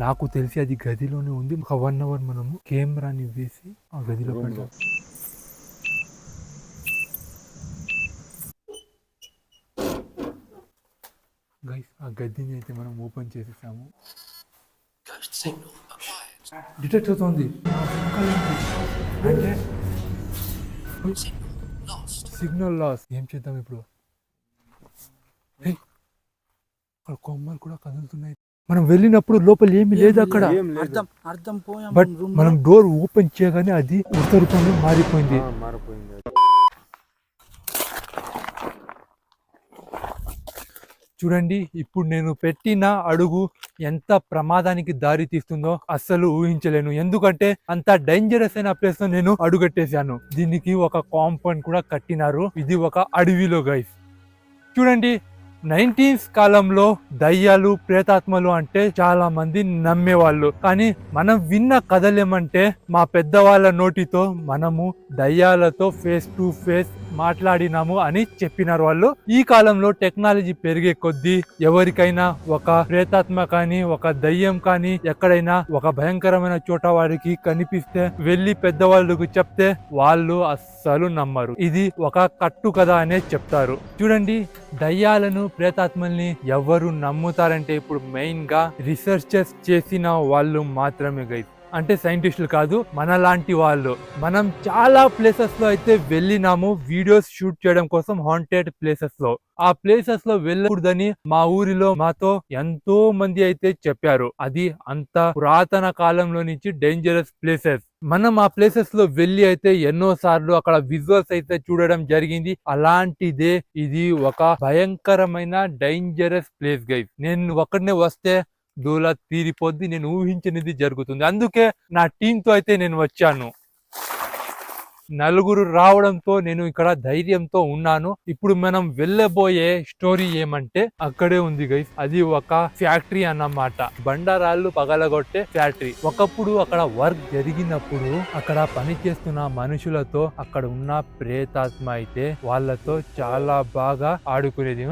నాకు తెలిసి అది గదిలోనే ఉంది. ఒక వన్ అవర్ మనము కెమెరాని వేసి ఆ గదిలో పెడదాం. గైస్ ఆ గదిని అయితే మనం ఓపెన్ చేసేసాము. డిటెక్ట్ అవుతోంది. అంటే సిగ్నల్ లాస్ ఏం చేద్దాం ఇప్పుడు? అక్కడ కొమ్మలు కూడా కదులుతున్నాయి. మనం వెళ్ళినప్పుడు లోపల ఏమీ లేదు అక్కడ. అర్థం అర్థం పోయాం బట్ రూమ్ మనం డోర్ ఓపెన్ చేయగానే అది ఉడత రూపంలో మారిపోయింది. ఆ, మారిపోయింది అది. చూడండి ఇప్పుడు నేను పెట్టిన అడుగు ఎంత ప్రమాదానికి దారి తీస్తుందో అస్సలు ఊహించలేను. ఎందుకంటే అంత డేంజరస్ అయిన ప్లేస్లో నేను అడుగట్టేశాను. దీనికి ఒక కాంపౌండ్ కూడా కట్టినారు. ఇది ఒక అడవిలో గైస్ చూడండి నైన్టీన్స్ కాలంలో దయ్యాలు ప్రేతాత్మలు అంటే చాలా మంది నమ్మేవాళ్ళు. కానీ మనం విన్న కథలేమంటే మా పెద్దవాళ్ళ నోటితో మనము దయ్యాలతో ఫేస్ టు ఫేస్ మాట్లాడినాము అని చెప్పినారు వాళ్ళు. ఈ కాలంలో టెక్నాలజీ పెరిగే కొద్దీ ఎవరికైనా ఒక ప్రేతాత్మ కానీ ఒక దయ్యం కానీ ఎక్కడైనా ఒక భయంకరమైన చోట వారికి కనిపిస్తే వెళ్ళి పెద్దవాళ్ళకు చెప్తే వాళ్ళు అస్సలు నమ్మరు. ఇది ఒక కట్టు కథ అనే చెప్తారు. చూడండి దయ్యాలను ప్రేతాత్మల్ని ఎవరు నమ్ముతారంటే ఇప్పుడు మెయిన్గా రీసెర్చర్స్ చేసిన వాళ్ళు మాత్రమే గైస్ అంటే సైంటిస్టులు కాదు మనలాంటి వాళ్ళు. మనం చాలా ప్లేసెస్లో అయితే వెళ్ళినాము వీడియోస్ షూట్ చేయడం కోసం హాంటెడ్ ప్లేసెస్లో. ఆ ప్లేసెస్లో వెళ్ళకూడదని మా ఊరిలో మాతో ఎంతో మంది అయితే చెప్పారు. అది అంత పురాతన కాలంలో నుంచి డేంజరస్ ప్లేసెస్ మనం ఆ ప్లేసెస్లో వెళ్ళి అయితే ఎన్నో సార్లు అక్కడ విజువల్స్ అయితే చూడడం జరిగింది. అలాంటిదే ఇది ఒక భయంకరమైన డేంజరస్ ప్లేస్ గైస్ నేను ఒక్కడనే వస్తే దూల తీరిపోద్ది నేను ఊహించనిది జరుగుతుంది. అందుకే నా టీంతో అయితే నేను వచ్చాను. నలుగురు రావడంతో నేను ఇక్కడ ధైర్యంతో ఉన్నాను. ఇప్పుడు మనం వెళ్ళబోయే స్టోరీ ఏమంటే అక్కడే ఉంది గైస్ అది ఒక ఫ్యాక్టరీ అన్నమాట. బండరాళ్ళు పగలగొట్టే ఫ్యాక్టరీ. ఒకప్పుడు అక్కడ వర్క్ జరిగినప్పుడు అక్కడ పనిచేస్తున్న మనుషులతో అక్కడ ఉన్న ప్రేతాత్మ అయితే వాళ్ళతో చాలా బాగా ఆడుకునేది.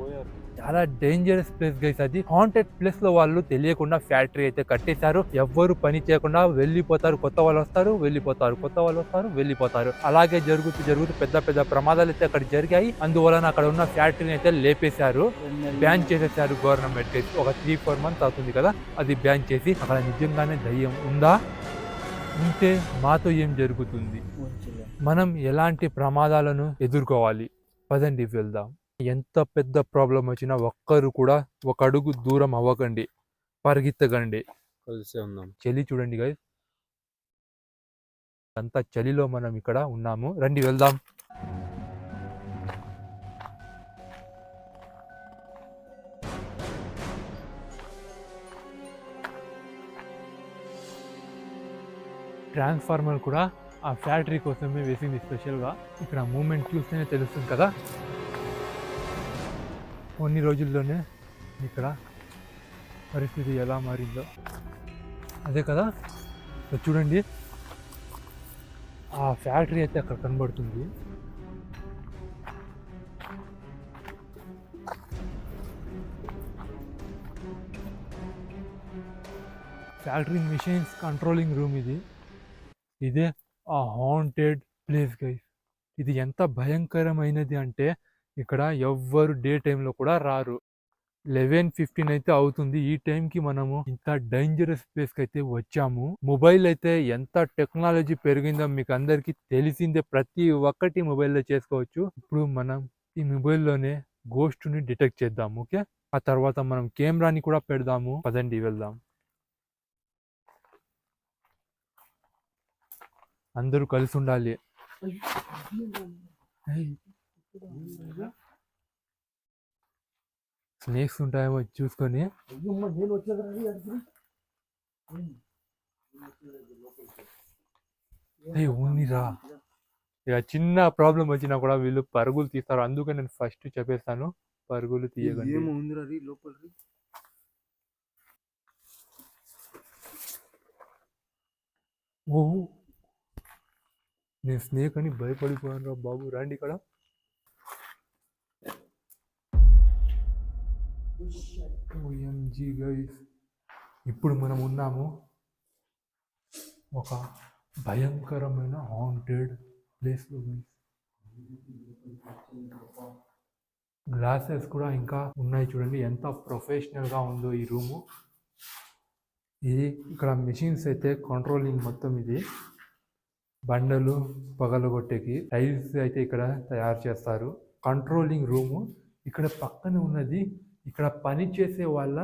పోయారు. చాలా డేంజరస్ ప్లేస్ గైస్ అది. హాంటెడ్ ప్లేస్లో వాళ్ళు తెలియకుండా ఫ్యాక్టరీ అయితే కట్టేశారు. ఎవ్వరు పని చేయకుండా వెళ్ళిపోతారు. కొత్త వాళ్ళు వస్తారు వెళ్ళిపోతారు. కొత్త వాళ్ళు వస్తారు వెళ్ళిపోతారు. అలాగే జరుగుతూ జరుగుతూ పెద్ద పెద్ద ప్రమాదాలు అయితే అక్కడ జరిగాయి. అందువలన అక్కడ ఉన్న ఫ్యాక్టరీని అయితే లేపేశారు. బ్యాన్ చేసేసారు గవర్నమెంట్ ఒక త్రీ ఫోర్ మంత్స్ అవుతుంది కదా అది బ్యాన్ చేసి అక్కడ నిజంగానే దయ్యం ఉందా? ఉంటే మాతో ఏం జరుగుతుంది? మనం ఎలాంటి ప్రమాదాలను ఎదుర్కోవాలి? పదండి వెళ్దాం. ఎంత పెద్ద ప్రాబ్లం వచ్చినా ఒక్కరు కూడా ఒక అడుగు దూరం అవ్వకండి. పరిగెత్తకండి. కలిసే ఉందాం. చలి చూడండి గైస్ అంత చలిలో మనం ఇక్కడ ఉన్నాము. రండి వెళ్దాం. ట్రాన్స్ఫార్మర్ కూడా ఆ ఫ్యాక్టరీ కోసమే వేసింది స్పెషల్గా ఇక్కడ మూమెంట్ చూస్తేనే తెలుస్తుంది కదా. కొన్ని రోజుల్లోనే ఇక్కడ పరిస్థితి ఎలా మారిందో. అదే కదా చూడండి. ఆ ఫ్యాక్టరీ అయితే అక్కడ కనబడుతుంది. ఫ్యాక్టరీ మిషన్స్ కంట్రోలింగ్ రూమ్ ఇది. ఇదే ఆ హాంటెడ్ ప్లేస్ గైస్ ఇది ఎంత భయంకరమైనది అంటే ఇక్కడ ఎవ్వరు డే టైంలో కూడా రారు. లెవెన్ ఫిఫ్టీన్ అయితే అవుతుంది. ఈ టైంకి మనము ఇంత డేంజరస్ ప్లేస్కి అయితే వచ్చాము. మొబైల్ అయితే ఎంత టెక్నాలజీ పెరిగిందో మీకు అందరికీ తెలిసిందే. ప్రతి ఒక్కటి మొబైల్లో చేసుకోవచ్చు. ఇప్పుడు మనం ఈ మొబైల్లోనే గోస్ట్ని డిటెక్ట్ చేద్దాం. ఓకే? ఆ తర్వాత మనం కెమెరాని కూడా పెడదాము. పదండి వెళ్దాం. అందరూ కలిసి ఉండాలి. స్నేక్స్ ఉంటాయేమో చూసుకొని. ఉన్నిరా ఇక చిన్న ప్రాబ్లం వచ్చినా కూడా వీళ్ళు పరుగులు తీస్తారు. అందుకే నేను ఫస్ట్ చెప్పేస్తాను. పరుగులు తీయకండి. ఏమో ఉందిరా రీ లోపల రీ. ఓ నేను స్నేక్ అని భయపడిపోయాను రా బాబు. రండి ఇక్కడ. OMG guys. ఇప్పుడు మనం ఉన్నాము ఒక భయంకరమైన హాంటెడ్ ప్లేస్లో గైస్ గ్లాసెస్ కూడా ఇంకా ఉన్నాయి చూడండి. ఎంత ప్రొఫెషనల్గా ఉందో ఈ రూము ఇది ఇక్కడ మెషిన్స్ అయితే కంట్రోలింగ్ మొత్తం ఇది. బండలు పగలగొట్టేకి టైల్స్ అయితే ఇక్కడ తయారు చేస్తారు. కంట్రోలింగ్ రూము ఇక్కడ పక్కన ఉన్నది ఇక్కడ పని చేసే వాళ్ళ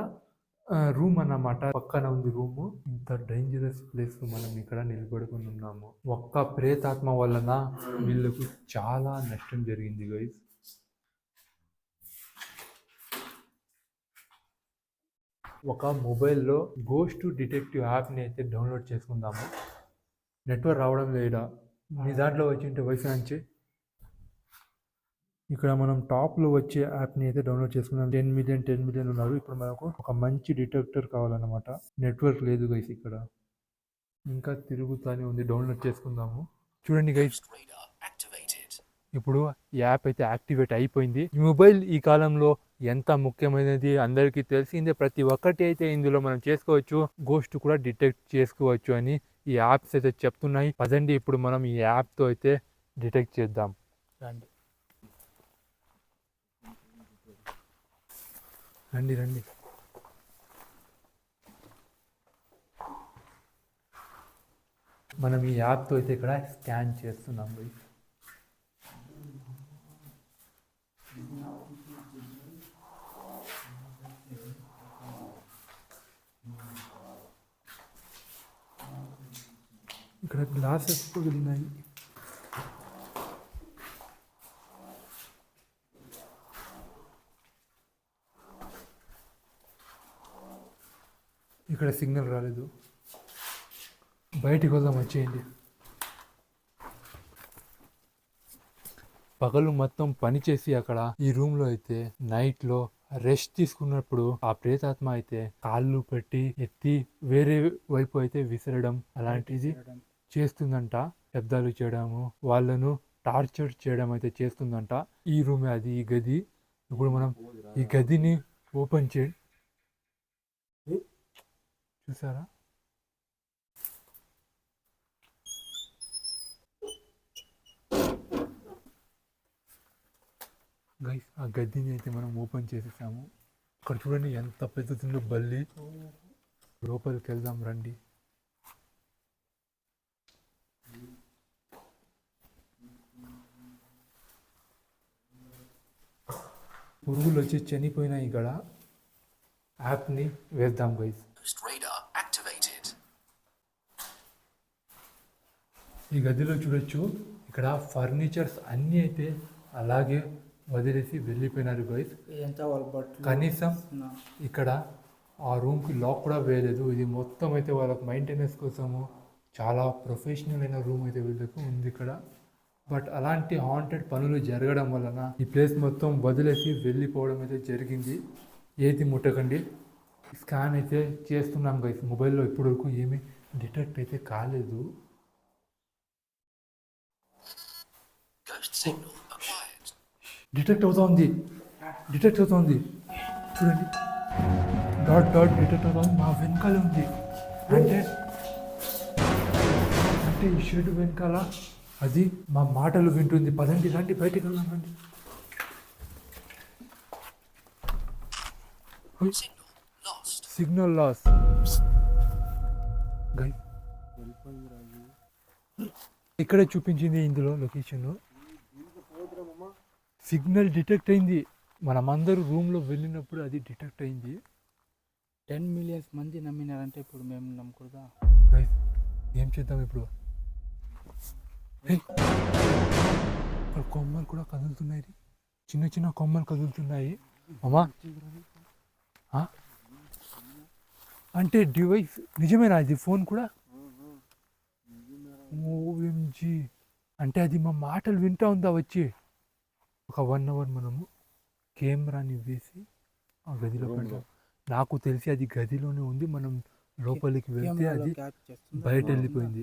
రూమ్ అన్నమాట. పక్కన ఉంది రూమ్ ఇంత డేంజరస్ ప్లేస్ మనం ఇక్కడ నిలబడుకుని ఉన్నాము. ఒక్క ప్రేతాత్మ వలన వీళ్ళకు చాలా నష్టం జరిగింది గైస్ ఒక మొబైల్లో గోస్ట్ డిటెక్టివ్ యాప్ని అయితే డౌన్లోడ్ చేసుకుందాము. నెట్వర్క్ రావడం లేదా? మీ దాంట్లో వచ్చింటే వైఫై నుంచి ఇక్కడ మనం టాప్లో వచ్చే యాప్ని అయితే డౌన్లోడ్ చేసుకున్నాం. టెన్ మిలియన్ టెన్ మిలియన్ ఉన్నారు. ఇప్పుడు మనకు ఒక మంచి డిటెక్టర్ కావాలన్నమాట. నెట్వర్క్ లేదు గైస్ ఇక్కడ. ఇంకా తిరుగుతానే ఉంది. డౌన్లోడ్ చేసుకుందాము. చూడండి గైస్ ఇప్పుడు ఈ యాప్ అయితే యాక్టివేట్ అయిపోయింది. ఈ మొబైల్ ఈ కాలంలో ఎంత ముఖ్యమైనది అందరికీ తెలిసిందే. ప్రతి ఒక్కటి అయితే ఇందులో మనం చేసుకోవచ్చు. గోస్ట్ కూడా డిటెక్ట్ చేసుకోవచ్చు అని ఈ యాప్స్ అయితే చెప్తున్నాయి. పదండి ఇప్పుడు మనం ఈ యాప్తో అయితే డిటెక్ట్ చేద్దాం. రండి. రండి రండి మనం ఈ యాప్తో అయితే ఇక్కడ స్కాన్ చేస్తున్నాం guys. ఇక్కడ గ్లాసెస్ పగిలినాయి ఇక్కడ సిగ్నల్ రాలేదు. బయటికి వెళ్దాం వచ్చేయండి. పగలు మొత్తం పని చేసి అక్కడ ఈ రూమ్లో అయితే నైట్లో రెస్ట్ తీసుకున్నప్పుడు ఆ ప్రేతాత్మ అయితే కాళ్ళు పెట్టి ఎత్తి వేరే వైపు అయితే విసరడం అలాంటిది చేస్తుందంట. శబ్దాలు చేయడము వాళ్ళను టార్చర్ చేయడం అయితే చేస్తుందంట. ఈ రూమే అది ఈ గది. ఇప్పుడు మనం ఈ గదిని ఓపెన్ చే చూసారా? గైస్ ఆ గద్దెని అయితే మనం ఓపెన్ చేసేసాము. అక్కడ చూడండి ఎంత పెద్దదిందో బల్లి. లోపలికి వెళ్దాం రండి. పురుగులు వచ్చి చనిపోయినాయి ఇక్కడ. యాప్ని వేద్దాం గైస్ ఈ గదిలో చూడొచ్చు. ఇక్కడ ఫర్నిచర్స్ అన్నీ అయితే అలాగే వదిలేసి వెళ్ళిపోయినారు గైస్ కనీసం ఇక్కడ ఆ రూమ్కి లాక్ కూడా వేయలేదు. ఇది మొత్తం అయితే వాళ్ళకి మెయింటెనెన్స్ కోసము చాలా ప్రొఫెషనల్ అయిన రూమ్ అయితే వీళ్ళకు ఉంది ఇక్కడ. బట్ అలాంటి హాంటెడ్ పనులు జరగడం వలన ఈ ప్లేస్ మొత్తం వదిలేసి వెళ్ళిపోవడం అయితే జరిగింది. ఏది ముట్టకండి. స్కాన్ అయితే చేస్తున్నాం గైస్ మొబైల్లో ఇప్పటివరకు ఏమీ డిటెక్ట్ అయితే కాలేదు. డిటెక్ట్ అవుతోంది డిటెక్ట్ అవుతోంది చూడండి. డాట్ డాట్ డిటెక్ట్ అవుతోంది మా వెనకాల ఉంది. అంటే అంటే ఈ షెడ్ వెనకాల అది మా మాటలు వింటుంది. పదండి రండి బయటికి వెళ్దాం రండి. సిగ్నల్ లాస్ గై ఇక్కడే చూపించింది ఇందులో లొకేషన్ సిగ్నల్ డిటెక్ట్ అయింది. మనమందరూ రూమ్లో వెళ్ళినప్పుడు అది డిటెక్ట్ అయింది. టెన్ మిలియన్స్ మంది నమ్మినారంటే ఇప్పుడు మేము నమ్మకూడదా గైస్ ఏం చేద్దాం ఇప్పుడు? ఏయ్! అక్కడ కొమ్మలు కూడా కదులుతున్నాయి చిన్న చిన్న కొమ్మలు కదులుతున్నాయి. అమ్మా? అంటే డివైస్ నిజమేనా ఇది ఫోన్ కూడా? ఓఎంజీ అంటే అది మా మాటలు వింటా ఉందా వచ్చి? ఒక వన్ అవర్ మనము కెమెరాని వేసి ఆ గదిలో పెడతాం. నాకు తెలిసి అది గదిలోనే ఉంది. మనం లోపలికి వెళ్తే అది బయట వెళ్ళిపోయింది.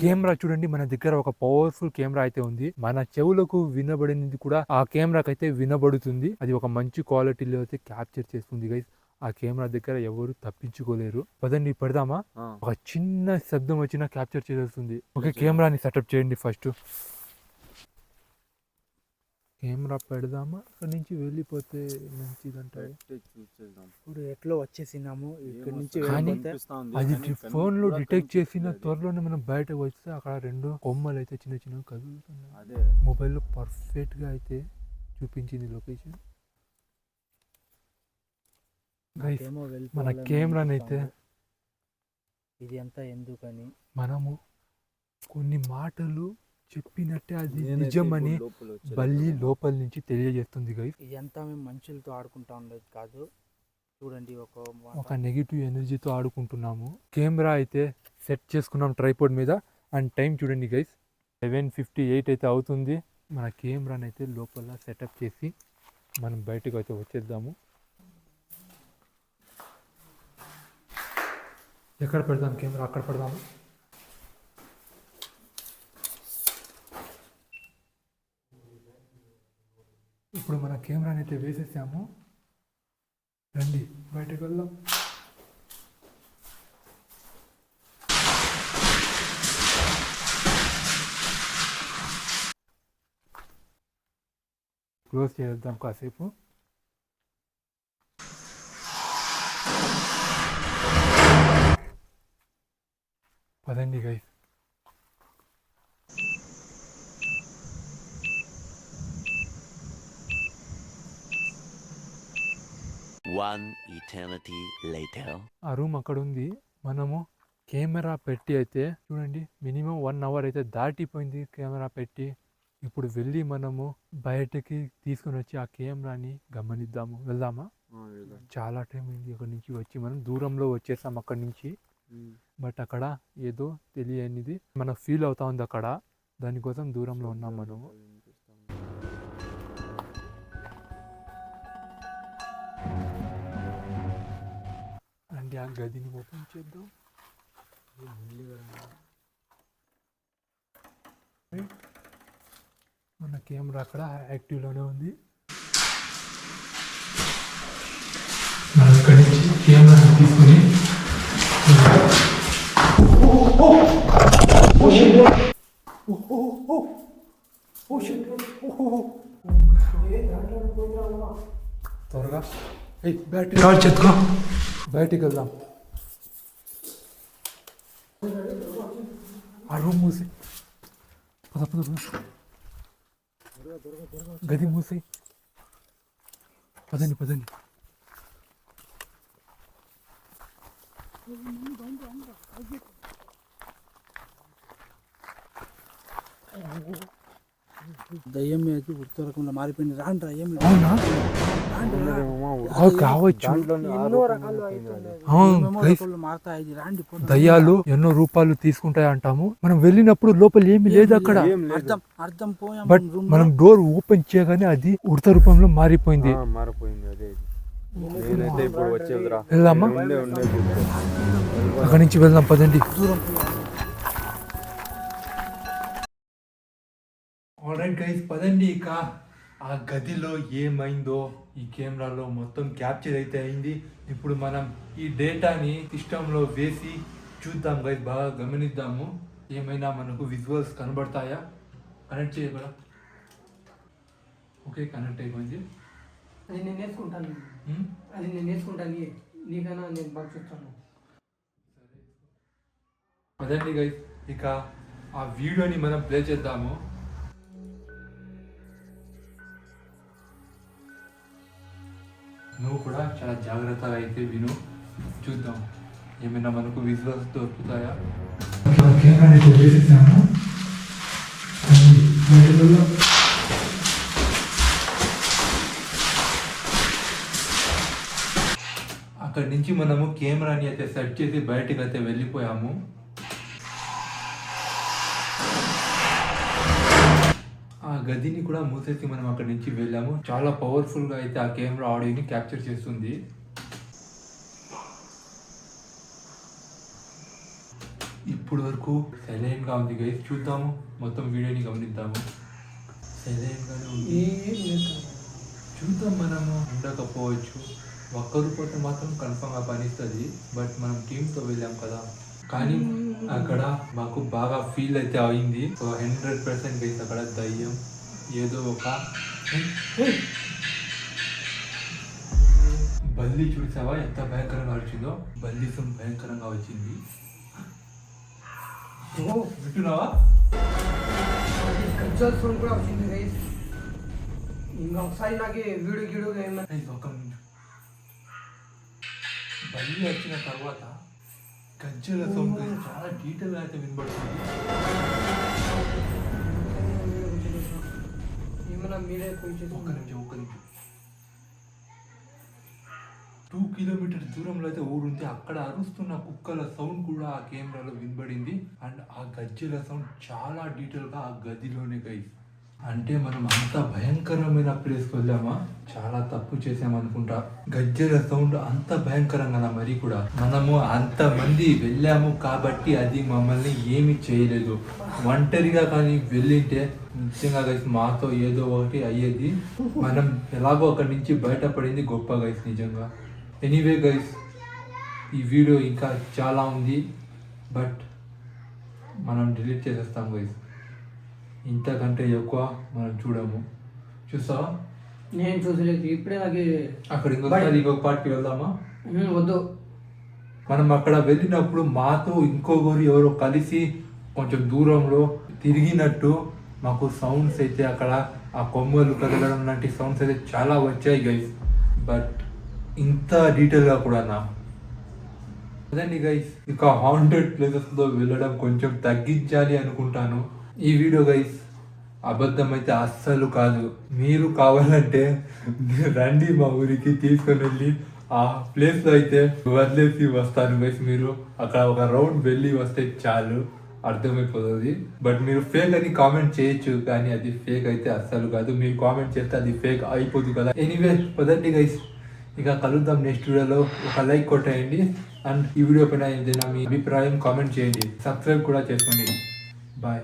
కెమెరా చూడండి మన దగ్గర ఒక పవర్ఫుల్ కెమెరా అయితే ఉంది. మన చెవులకు వినబడినది కూడా ఆ కెమెరాకి అయితే వినబడుతుంది. అది ఒక మంచి క్వాలిటీలో అయితే క్యాప్చర్ చేస్తుంది గైస్ ఆ కెమెరా దగ్గర ఎవరు తప్పించుకోలేరు. పదండి పెడదామా? ఒక చిన్న శబ్దం వచ్చినా క్యాప్చర్ చేస్తుంది ఓకే కెమెరాని సెటప్ చేయండి ఫస్ట్ కెమెరా పెడదామా? అక్కడ నుంచి వెళ్ళిపోతే చూసేద్దాం. ఇప్పుడు ఎట్లో వచ్చేసినాము ఇక్కడ నుంచి అది ఫోన్లో డిటెక్ట్ చేసిన. త్వరలోనే మనం బయటకు వస్తే అక్కడ రెండు కొమ్మలు అయితే చిన్న చిన్న కదులుతున్నాయి. అదే. మొబైల్లో పర్ఫెక్ట్గా అయితే చూపించింది లొకేషన్. మన వెళ్ళిపోవాలని కెమెరాని అయితే అనిపిస్తాంది. ఇది అంతా ఎందుకని? మనము కొన్ని మాటలు చెప్పినట్టే అది నిజమని బల్లి. లోపల నుంచి తెలియజేస్తుంది గైస్ ఇది అంతా మేము మనుషులతో ఆడుకుంటా ఉండేది కాదు. చూడండి ఒక. ఒక నెగిటివ్ ఎనర్జీతో ఆడుకుంటున్నాము. కెమెరా అయితే సెట్ చేసుకున్నాం ట్రైపోర్డ్ మీద. అండ్ టైం చూడండి గైస్ సెవెన్ ఫిఫ్టీ ఎయిట్ అయితే అవుతుంది. మన కెమెరాని అయితే లోపల సెటప్ చేసి మనం బయటకు అయితే వచ్చేద్దాము. ఎక్కడ పెడదాం కెమెరా? అక్కడ పెడదాము. ఇప్పుడు మన కెమెరాని అయితే వేసేసాము. రండి బయటకు వెళ్దాం. క్లోజ్ చేద్దాం కాసేపు. పదండి గైస్ One eternity later. ఆ రూమ్ అక్కడ ఉంది మనము కెమెరా పెట్టి అయితే చూడండి మినిమం వన్ అవర్ అయితే దాటిపోయింది కెమెరా పెట్టి. ఇప్పుడు వెళ్ళి మనము బయటకి తీసుకొని వచ్చి ఆ కెమెరాని గమనిద్దాము. వెళ్దామా. చాలా టైం అయింది అక్కడి నుంచి వచ్చి. మనం దూరంలో వచ్చేసాం అక్కడి నుంచి. బట్ అక్కడ ఏదో తెలియనిది. మన ఫీల్ అవుతా ఉంది అక్కడ. దానికోసం దూరంలో ఉన్నాం మనము. రండి ఆ గదిని ఓపెన్ చేద్దాం మన కెమెరా అక్కడ యాక్టివ్లోనే ఉంది అక్కడి నుంచి కెమెరా తీసుకుని త్వరగా బ్యాటరీ కాల్ చెత్తుకో బయటికి వెళ్దాం ఆ రూమ్ మూసి పద పద పద గది మూసి పదండి పదండి దయ్యం మీద రకంలో మారిపోయింది. రాండి రా ఏం కావచ్చు. మారుతాయి. దయ్యాలు ఎన్నో రూపాలు తీసుకుంటాయి అంటాము. మనం వెళ్ళినప్పుడు లోపల ఏమీ లేదు అక్కడ. అర్థం అర్థం పోయాం. బట్ రూమ్ మనం డోర్ ఓపెన్ చేయగానే అది ఉడత రూపంలో మారిపోయింది. ఆ, మారిపోయింది అదే ఇది. నేనైతే ఇప్పుడు వచ్చేదిరా. వెళ్దామా. అక్కడి నుంచి వెళ్దాం పదండి. దూరం ఆల్రైట్ గైస్ పదండి ఇక. ఆ గదిలో ఏమైందో ఈ కెమెరాలో మొత్తం క్యాప్చర్ అయితే అయింది. ఇప్పుడు మనం ఈ డేటాని సిస్టంలో వేసి చూద్దాం గైస్ బాగా గమనిద్దాము. ఏమైనా మనకు విజువల్స్ కనబడతాయా? కనెక్ట్ చేయగల ఓకే కనెక్ట్ అయిపోయింది. అది నేను నేర్చుకుంటాను? అది నేను నేర్చుకుంటాను. నీ- నీకైనా నేను బాగా చూస్తాను. పదండి గైస్ ఇక ఆ వీడియోని మనం ప్లే చేద్దాము. నువ్వు కూడా చాలా జాగ్రత్తగా అయితే విను. చూద్దాం. ఏమైనా మనకు విజువల్స్ దొరుకుతాయా? అక్కడి నుంచి మనము కెమెరాని అయితే సెట్ చేసి బయటికి అయితే వెళ్ళిపోయాము. ఆ గదిని కూడా మూసేసి మనం అక్కడి నుంచి వెళ్ళాము. చాలా పవర్ఫుల్గా అయితే ఆ కెమెరా ఆడియోని క్యాప్చర్ చేస్తుంది. ఇప్పుడు వరకు సైలెంట్గా ఉంది గైస్ చూద్దాము. మొత్తం వీడియోని గమనిద్దాము. సైలెంట్ గానే ఉంది. ఏం లేదు. చూద్దాం మనము. ఉండకపోవచ్చు. ఒక్కరు పోతే మాత్రం కన్ఫర్మ్గా పనిస్తుంది. బట్ మనం టీమ్తో వెళ్ళాం కదా. కానీ అక్కడ మాకు బాగా ఫీల్ అయితే అయింది. సో హండ్రెడ్ పర్సెంట్ గైస్ అక్కడ దయ్యం ఏదో ఒక బల్లి చూసావా? ఎంత భయంకరంగా వచ్చిందో బల్లి సొమ్ భయంకరంగా వచ్చింది. ఓ వింటున్నావా? సౌండ్ కూడా వచ్చింది గైస్ ఇంకా ఒకసారి నాకు వీడియో గీడియో ఏమన్నా. బల్లి వచ్చిన తర్వాత గజ్జల సౌండ్ చాలా డీటెయిల్ అయితే వినబడుతుంది. ఏమన్నా మీరే కొంచెం ఒక్క నిమిషం ఒక్క నిమిషం. టూ కిలోమీటర్ దూరంలో అయితే ఊరుంది అక్కడ అరుస్తున్న కుక్కల సౌండ్ కూడా ఆ కెమెరాలో వినబడింది. అండ్ ఆ గజ్జల సౌండ్ చాలా డీటెయిల్గా ఆ గదిలోనే గైస్ అంటే మనం అంత భయంకరమైన ప్లేస్కి వెళ్ళామా? చాలా తప్పు చేసామనుకుంటా గజ్జల సౌండ్ అంత భయంకరంగా మరి కూడా. మనము అంత మంది వెళ్ళాము కాబట్టి అది మమ్మల్ని ఏమి చేయలేదు. ఒంటరిగా కానీ వెళ్ళింటే నిజంగా గైస్ మాతో ఏదో ఒకటి అయ్యేది. మనం ఎలాగో అక్కడి నుంచి బయటపడింది గొప్ప గైస్ నిజంగా. ఎనీవే గైస్ ఈ వీడియో ఇంకా చాలా ఉంది. బట్ మనం డిలీట్ చేసేస్తాం గైస్ ఇంతకంటే ఎక్కువ మనం చూడము. చూసావా నేను చూసలేదు ఇప్పుడే నాకు అక్కడ ఇంకొకసారి ఇంకొక పార్ట్కి వెళ్దామా? వద్దు. మనం అక్కడ వెళ్ళినప్పుడు మాతో ఇంకొకరు ఎవరో కలిసి కొంచెం దూరంలో తిరిగినట్టు మాకు సౌండ్స్ అయితే అక్కడ ఆ కొమ్మలు కదలడం లాంటి సౌండ్స్ అయితే చాలా వచ్చాయి గైస్ బట్ ఇంత డీటెయిల్గా కూడా నా. అదండి గైస్ ఇక హాంటెడ్ ప్లేసెస్లో వెళ్ళడం కొంచెం తగ్గించాలి అనుకుంటాను. ఈ వీడియో గైస్ అబద్ధం అయితే అస్సలు కాదు. మీరు కావాలంటే రండి మా ఊరికి తీసుకొని వెళ్ళి ఆ ప్లేస్లో అయితే వదిలేసి వస్తాను గైస్ మీరు. అక్కడ ఒక రౌండ్ వెళ్ళి వస్తే చాలు అర్థమైపోతుంది. బట్ మీరు ఫేక్ అని కామెంట్ చేయొచ్చు కానీ అది ఫేక్ అయితే అస్సలు కాదు. మీరు కామెంట్ చేస్తే అది ఫేక్ అయిపోదు కదా. ఎనీవే పదండి గైస్ ఇక కలుద్దాం నెక్స్ట్ వీడియోలో ఒక లైక్ కొట్టేయండి. అండ్ ఈ వీడియో పైన ఏదైనా మీ అభిప్రాయం కామెంట్ చేయండి. సబ్స్క్రైబ్ కూడా చేసుకోండి. బాయ్